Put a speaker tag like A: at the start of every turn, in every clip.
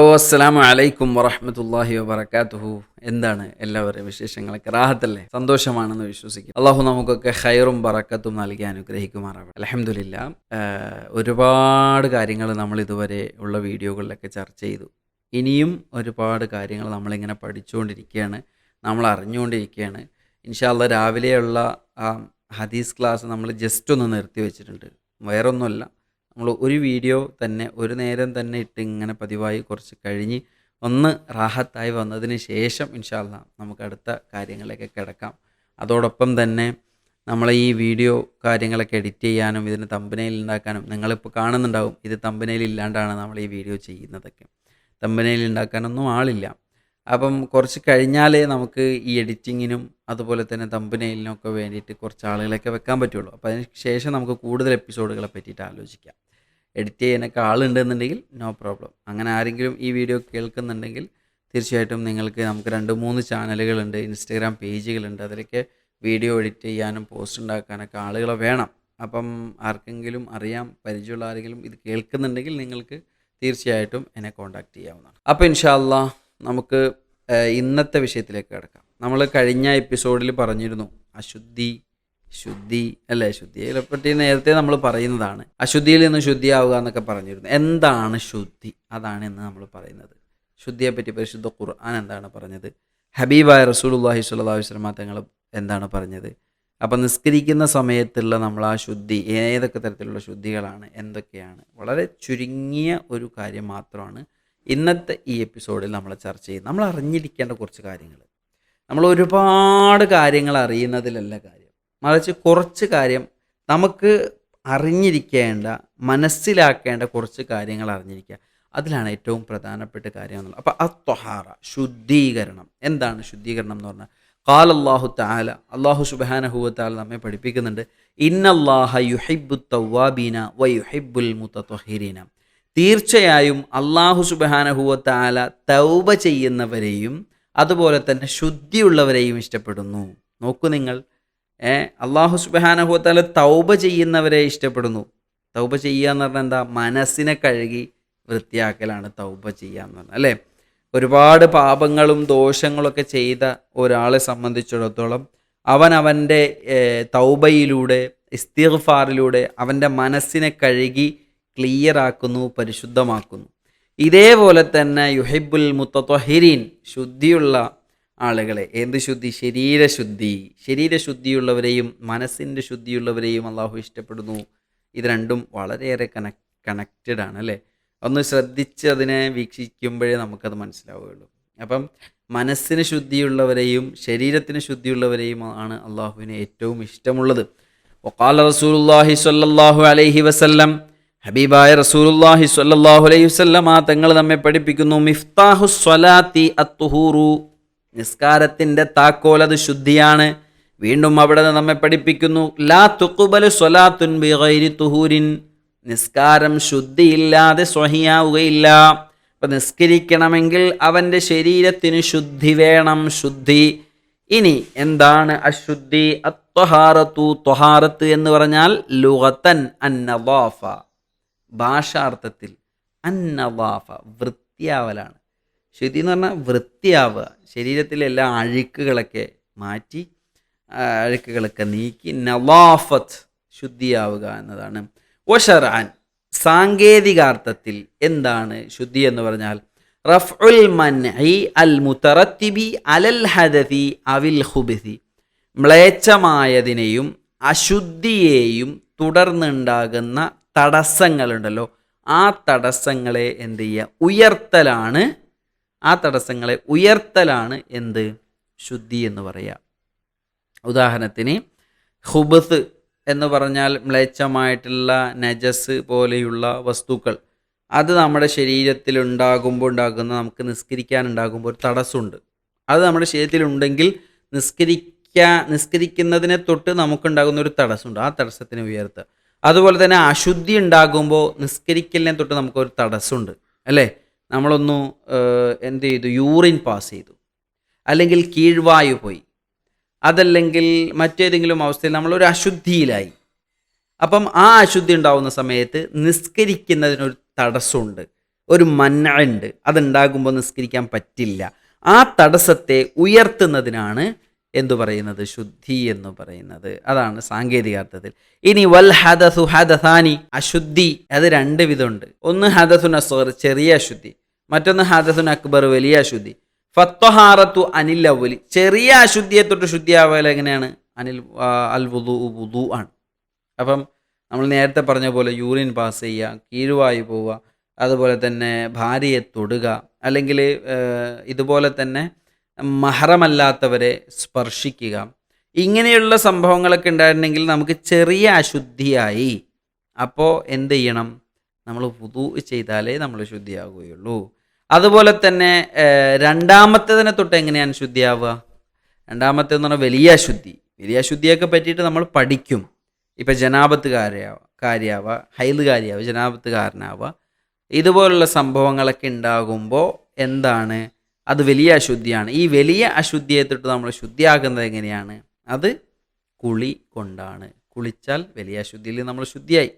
A: ഓ അസ്സലാമു അലൈക്കും വറഹമത്തല്ലാഹി വബറകാതുഹു. എന്താണ് എല്ലാവരുടെയും വിശേഷങ്ങളൊക്കെ? റാഹത്തല്ലേ? സന്തോഷമാണെന്ന് വിശ്വസിക്കും. അള്ളാഹു നമുക്കൊക്കെ ഹൈറും ബറക്കത്തും നൽകി അനുഗ്രഹിക്കുമാറാവട്ടെ. അലഹമില്ല ഒരുപാട് കാര്യങ്ങൾ നമ്മൾ ഇതുവരെ ഉള്ള വീഡിയോകളിലൊക്കെ ചർച്ച ചെയ്തു. ഇനിയും ഒരുപാട് കാര്യങ്ങൾ നമ്മളിങ്ങനെ പഠിച്ചുകൊണ്ടിരിക്കുകയാണ്. നമ്മൾ അറിഞ്ഞുകൊണ്ടിരിക്കുകയാണ്. ഇൻഷാല്ല രാവിലെയുള്ള ആ ഹദീസ് ക്ലാസ് നമ്മൾ ജസ്റ്റ് ഒന്ന് നിർത്തി വെച്ചിട്ടുണ്ട്. വേറൊന്നുമല്ല. നമ്മൾ ഒരു വീഡിയോ തന്നെ ഒരു നേരം തന്നെ ഇട്ട് ഇങ്ങനെ പതിവായി കുറച്ച് കഴിഞ്ഞ് ഒന്ന് റാഹത്തായി വന്നതിന് ശേഷം ഇൻഷാല്ല നമുക്ക് അടുത്ത കാര്യങ്ങളിലേക്ക് കിടക്കാം. അതോടൊപ്പം തന്നെ നമ്മൾ ഈ വീഡിയോ കാര്യങ്ങളൊക്കെ എഡിറ്റ് ചെയ്യാനും ഇതിന് തമ്പനയിൽ ഉണ്ടാക്കാനും നിങ്ങളിപ്പോൾ കാണുന്നുണ്ടാവും ഇത് തമ്പനയിൽ ഇല്ലാണ്ടാണ് നമ്മൾ ഈ വീഡിയോ ചെയ്യുന്നതൊക്കെ. തമ്പനയിൽ ഉണ്ടാക്കാനൊന്നും ആളില്ല. അപ്പം കുറച്ച് കഴിഞ്ഞാലേ നമുക്ക് ഈ എഡിറ്റിങ്ങിനും അതുപോലെ തന്നെ തമ്പനയിലിനൊക്കെ വേണ്ടിയിട്ട് കുറച്ച് ആളുകളൊക്കെ വെക്കാൻ പറ്റുള്ളൂ. അപ്പോൾ അതിന് ശേഷം നമുക്ക് കൂടുതൽ എപ്പിസോഡുകളെ പറ്റിയിട്ട് ആലോചിക്കാം. എഡിറ്റ് ചെയ്യാനൊക്കെ ആളുണ്ടെന്നുണ്ടെങ്കിൽ നോ പ്രോബ്ലം അങ്ങനെ ആരെങ്കിലും ഈ വീഡിയോ കേൾക്കുന്നുണ്ടെങ്കിൽ തീർച്ചയായിട്ടും നിങ്ങൾക്ക് നമുക്ക് രണ്ട് മൂന്ന് ചാനലുകളുണ്ട്. ഇൻസ്റ്റഗ്രാം പേജുകളുണ്ട് അതിലൊക്കെ വീഡിയോ എഡിറ്റ് ചെയ്യാനും പോസ്റ്റ് ഉണ്ടാക്കാനൊക്കെ ആളുകളെ വേണം. അപ്പം ആർക്കെങ്കിലും അറിയാം പരിചയമുള്ള ആരെങ്കിലും ഇത് കേൾക്കുന്നുണ്ടെങ്കിൽ നിങ്ങൾക്ക് തീർച്ചയായിട്ടും എന്നെ കോൺടാക്റ്റ് ചെയ്യാവുന്നതാണ്. അപ്പോൾ ഇൻഷാല്ല നമുക്ക് ഇന്നത്തെ വിഷയത്തിലേക്ക് കിടക്കാം. നമ്മൾ കഴിഞ്ഞ എപ്പിസോഡിൽ പറഞ്ഞിരുന്നു അശുദ്ധി ശുദ്ധി അല്ലേ? ശുദ്ധിയെ പറ്റി നേരത്തെ നമ്മൾ പറയുന്നതാണ്. അശുദ്ധിയിൽ നിന്ന് ശുദ്ധിയാവുക എന്നൊക്കെ പറഞ്ഞിരുന്നു. എന്താണ് ശുദ്ധി? അതാണ് ഇന്ന് നമ്മൾ പറയുന്നത്. ശുദ്ധിയെ പറ്റി പരിശുദ്ധ ഖുർആൻ എന്താണ് പറഞ്ഞത്? ഹബീബായ റസൂലുള്ളാഹി സ്വല്ലല്ലാഹു അലൈഹി വസല്ലമ തങ്ങൾ എന്താണ് പറഞ്ഞത്? അപ്പം നിസ്കരിക്കുന്ന സമയത്തുള്ള നമ്മൾ ആ ശുദ്ധി ഏതൊക്കെ തരത്തിലുള്ള ശുദ്ധികളാണ് എന്തൊക്കെയാണ്? വളരെ ചുരുങ്ങിയ ഒരു കാര്യം മാത്രമാണ് ഇന്നത്തെ ഈ എപ്പിസോഡിൽ നമ്മൾ ചർച്ച ചെയ്യുന്നത്. നമ്മൾ അറിഞ്ഞിരിക്കേണ്ട കുറച്ച് കാര്യങ്ങൾ നമ്മൾ ഒരുപാട് കാര്യങ്ങൾ അറിയുന്നതിലല്ല കാര്യം. മറിച്ച് കുറച്ച് കാര്യം നമുക്ക് അറിഞ്ഞിരിക്കേണ്ട മനസ്സിലാക്കേണ്ട കുറച്ച് കാര്യങ്ങൾ അറിഞ്ഞിരിക്കുക. അതിലാണ് ഏറ്റവും പ്രധാനപ്പെട്ട കാര്യം എന്നുള്ളത്. അപ്പോൾ അത്വഹാറ ശുദ്ധീകരണം. എന്താണ് ശുദ്ധീകരണം എന്ന് പറഞ്ഞാൽ? കാൽ അള്ളാഹു താല അള്ളാഹു സുബാനഹുവത്താല നമ്മെ പഠിപ്പിക്കുന്നുണ്ട്. ഇന്നല്ലാഹ യുഹിബു തവാബീന വ യുഹിബുൽ മുത്തഹിരീന. തീർച്ചയായും അള്ളാഹു സുബാനഹുവത്താല തൗബ ചെയ്യുന്നവരെയും അതുപോലെ തന്നെ ശുദ്ധിയുള്ളവരെയും ഇഷ്ടപ്പെടുന്നു. നോക്കൂ നിങ്ങൾ. അള്ളാഹു സുബാനഹുത്താൽ തൗബ ചെയ്യുന്നവരെ ഇഷ്ടപ്പെടുന്നു. തൗബ ചെയ്യുക എന്ന് പറഞ്ഞാൽ എന്താ? മനസ്സിനെ കഴുകി വൃത്തിയാക്കലാണ് തൗബ ചെയ്യുക എന്ന് പറഞ്ഞാൽ അല്ലേ? ഒരുപാട് പാപങ്ങളും ദോഷങ്ങളൊക്കെ ചെയ്ത ഒരാളെ സംബന്ധിച്ചിടത്തോളം അവൻ അവന്റെ തൗബയിലൂടെ ഇസ്തിഗ്ഫാറിലൂടെ അവന്റെ മനസ്സിനെ കഴുകി ക്ലിയറാക്കുന്നു പരിശുദ്ധമാക്കുന്നു. ഇതേപോലെ തന്നെ യുഹിബുൽ മുത്തത്വഹിരീൻ ശുദ്ധിയുള്ള ആളുകളെ എന്ത് ശുദ്ധി? ശരീരശുദ്ധി. ശരീരശുദ്ധിയുള്ളവരെയും മനസ്സിന്റെ ശുദ്ധിയുള്ളവരെയും അള്ളാഹു ഇഷ്ടപ്പെടുന്നു. ഇത് രണ്ടും വളരെയേറെ കണക് കണക്റ്റഡ് ആണ് അല്ലേ? ഒന്ന് ശ്രദ്ധിച്ച് അതിനെ വീക്ഷിക്കുമ്പോഴേ നമുക്കത് മനസ്സിലാവുകയുള്ളൂ. അപ്പം മനസ്സിന് ശുദ്ധിയുള്ളവരെയും ശരീരത്തിന് ശുദ്ധിയുള്ളവരെയും ആണ് അള്ളാഹുവിന് ഏറ്റവും ഇഷ്ടമുള്ളത്. ഒക്കാല സ്വല്ലല്ലാഹു അലൈഹി വസല്ലം ഹബീബായ റസൂലുള്ളാഹി സ്വല്ലല്ലാഹു അലൈഹി വസല്ലമ തങ്ങൾ നമ്മെ പഠിപ്പിക്കുന്നു മിഫ്താഹു സ്വലാത്തി അത്തുഹൂറു. നിസ്കാരത്തിന്റെ താക്കോൽ അത് ശുദ്ധിയാണ്. വീണ്ടും അവിടെ നമ്മെ പഠിപ്പിക്കുന്നു ലാ തുക്കുബലു സ്വലാത്തുൻ ബിഗൈരി തുഹൂരിൻ. നിസ്കാരം ശുദ്ധിയില്ലാതെ സ്വഹിയാവുകയില്ല. അപ്പൊ നിസ്കരിക്കണമെങ്കിൽ അവന്റെ ശരീരത്തിന് ശുദ്ധി വേണം ശുദ്ധി. ഇനി എന്താണ് അശുദ്ധി? അത്വഹാറത്തു ത്വഹാറത്ത് എന്ന് പറഞ്ഞാൽ ലുഗത്തൻ അന്നവാഫ. ഭാഷാർത്ഥത്തിൽ അന്നവാഫ വൃത്തിയാവലാണ്. ശുദ്ധി എന്ന് പറഞ്ഞാൽ വൃത്തിയാവുക. ശരീരത്തിലെ എല്ലാ അഴുക്കുകളൊക്കെ മാറ്റി അഴുക്കുകളൊക്കെ നീക്കി നവാഫത്ത് ശുദ്ധിയാവുക എന്നതാണ്. ഒഷറാൻ സാങ്കേതികാർത്ഥത്തിൽ എന്താണ് ശുദ്ധി എന്ന് പറഞ്ഞാൽ? റഫ്ഉൽ മൻഇ അൽ മുത്തറത്തിബി അലൽ ഹദതി അവിൽ ഹുബിസി മ്ലേച്ഛമായതിനെയും അശുദ്ധിയെയും തുടർന്നുണ്ടാകുന്ന തടസ്സങ്ങളുണ്ടല്ലോ. ആ തടസ്സങ്ങളെ എന്ത് ചെയ്യുക? ഉയർത്തലാണ്. ആ തടസ്സങ്ങളെ ഉയർത്തലാണ് എന്ത്? ശുദ്ധി എന്ന് പറയുക. ഉദാഹരണത്തിന് ഹുബത്ത് എന്ന് പറഞ്ഞാൽ മ്ലേച്ഛമായിട്ടുള്ള നജസ് പോലെയുള്ള വസ്തുക്കൾ. അത് നമ്മുടെ ശരീരത്തിൽ ഉണ്ടാകുമ്പോൾ ഉണ്ടാകുന്ന നമുക്ക് നിസ്കരിക്കാൻ ഉണ്ടാകുമ്പോൾ ഒരു തടസ്സമുണ്ട്. അത് നമ്മുടെ ശരീരത്തിലുണ്ടെങ്കിൽ നിസ്കരിക്കാ നിസ്കരിക്കുന്നതിനെ തൊട്ട് നമുക്കുണ്ടാകുന്ന ഒരു തടസ്സമുണ്ട്. ആ തടസ്സത്തിനെ ഉയർത്തുക. അതുപോലെ തന്നെ അശുദ്ധി ഉണ്ടാകുമ്പോൾ നിസ്കരിക്കലിനെ തൊട്ട് നമുക്കൊരു തടസ്സമുണ്ട് അല്ലേ? നമ്മളൊന്ന് എന്ത് ചെയ്തു? യൂറിൻ പാസ് ചെയ്തു. അല്ലെങ്കിൽ കീഴ്വായു പോയി. അതല്ലെങ്കിൽ മറ്റേതെങ്കിലും അവസ്ഥയിൽ നമ്മളൊരു അശുദ്ധിയിലായി. അപ്പം ആ അശുദ്ധി ഉണ്ടാകുന്ന സമയത്ത് നിസ്കരിക്കുന്നതിനൊരു തടസ്സമുണ്ട് ഒരു മന്ന ഉണ്ട്. അതുണ്ടാകുമ്പോൾ നിസ്കരിക്കാൻ പറ്റില്ല. ആ തടസ്സത്തെ ഉയർത്തുന്നതിനാണ് എന്തു പറയുന്നത്? ശുദ്ധി എന്ന് പറയുന്നത്. അതാണ് സാങ്കേതികാർത്ഥത്തിൽ. ഇനി വൽ ഹദസു ഹദസാനി അശുദ്ധി. അത് രണ്ട് വിധമുണ്ട്. ഒന്ന് ഹദസുൻ അസ്വർ ചെറിയ അശുദ്ധി. മറ്റൊന്ന് ഹദസുൻ അക്ബർ വലിയ അശുദ്ധി. ഫത്വഹാറത്തു അനിൽ അവലി ചെറിയ അശുദ്ധിയെ തൊട്ട് ശുദ്ധിയാവല എങ്ങനെയാണ്? അനിൽ അൽ വുദു വുദു ആണ്. അപ്പം നമ്മൾ നേരത്തെ പറഞ്ഞ പോലെ യൂറിൻ പാസ് ചെയ്യുക കീഴുവായി പോവുക അതുപോലെ തന്നെ ഭാര്യയെ തൊടുക അല്ലെങ്കിൽ ഇതുപോലെ തന്നെ മഹറമല്ലാത്തവരെ സ്പർശിക്കുക. ഇങ്ങനെയുള്ള സംഭവങ്ങളൊക്കെ ഉണ്ടായിരുന്നെങ്കിൽ നമുക്ക് ചെറിയ അശുദ്ധിയായി. അപ്പോൾ എന്ത് ചെയ്യണം? നമ്മൾ പുതു ചെയ്താലേ നമ്മൾ ശുദ്ധിയാകുകയുള്ളൂ അതുപോലെ തന്നെ രണ്ടാമത്തേതിനെ തൊട്ട് എങ്ങനെയാണ് ശുദ്ധിയാവുക? രണ്ടാമത്തേന്ന് പറഞ്ഞാൽ വലിയ അശുദ്ധി. വലിയ അശുദ്ധിയൊക്കെ പറ്റിയിട്ട് നമ്മൾ പഠിക്കും. ഇപ്പം ജനാപത്തുകാരിയാവുക കാര്യാവുക ഹൈലുകാരിയാവുക ജനാപത്തുകാരനാവുക ഇതുപോലുള്ള സംഭവങ്ങളൊക്കെ ഉണ്ടാകുമ്പോൾ എന്താണ്? അത് വലിയ അശുദ്ധിയാണ്. ഈ വലിയ അശുദ്ധിയെ തൊട്ട് നമ്മൾ ശുദ്ധിയാകുന്നത് എങ്ങനെയാണ്? അത് കുളി കൊണ്ടാണ്. കുളിച്ചാൽ വലിയ അശുദ്ധിയിൽ നമ്മൾ ശുദ്ധിയായി.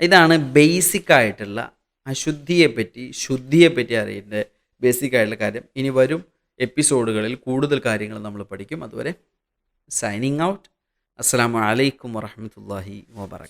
A: ഇതാണ് ബേസിക് ആയിട്ടുള്ള അശുദ്ധിയെപ്പറ്റി ശുദ്ധിയെപ്പറ്റി അറിയേണ്ട ബേസിക് ആയിട്ടുള്ള കാര്യം. ഇനി വരും എപ്പിസോഡുകളിൽ കൂടുതൽ കാര്യങ്ങൾ നമ്മൾ പഠിക്കും. അതുവരെ സൈനിങ് ഔട്ട് അസ്സാം വലൈക്കും വാഹമത്തല്ലാഹി വാബർക്കാത്തു